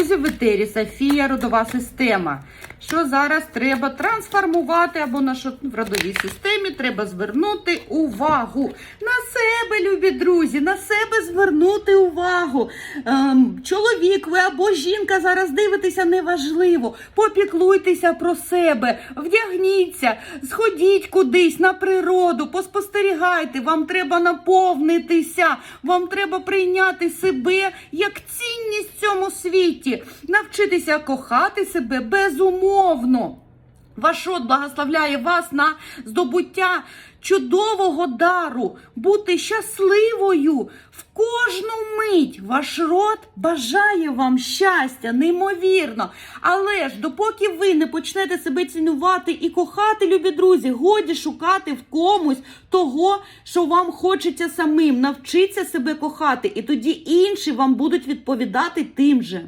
друзі, в етері Софія родова система. Що зараз треба трансформувати або на що в родовій системі треба звернути увагу на себе, любі друзі, на себе звернути увагу. Ем, чоловік ви або жінка зараз дивитеся неважливо. Попіклуйтеся про себе, вдягніться, сходіть кудись на природу, поспостерігайте. Вам треба наповнитися, вам треба прийняти себе як світі, навчитися кохати себе безумовно. Ваш род благословляє вас на здобуття чудового дару, бути щасливою в мить. Ваш род бажає вам щастя, неймовірно. Але ж допоки ви не почнете себе цінувати і кохати, любі друзі, годі шукати в комусь того, що вам хочеться самим. Навчіться себе кохати, і тоді інші вам будуть відповідати тим же.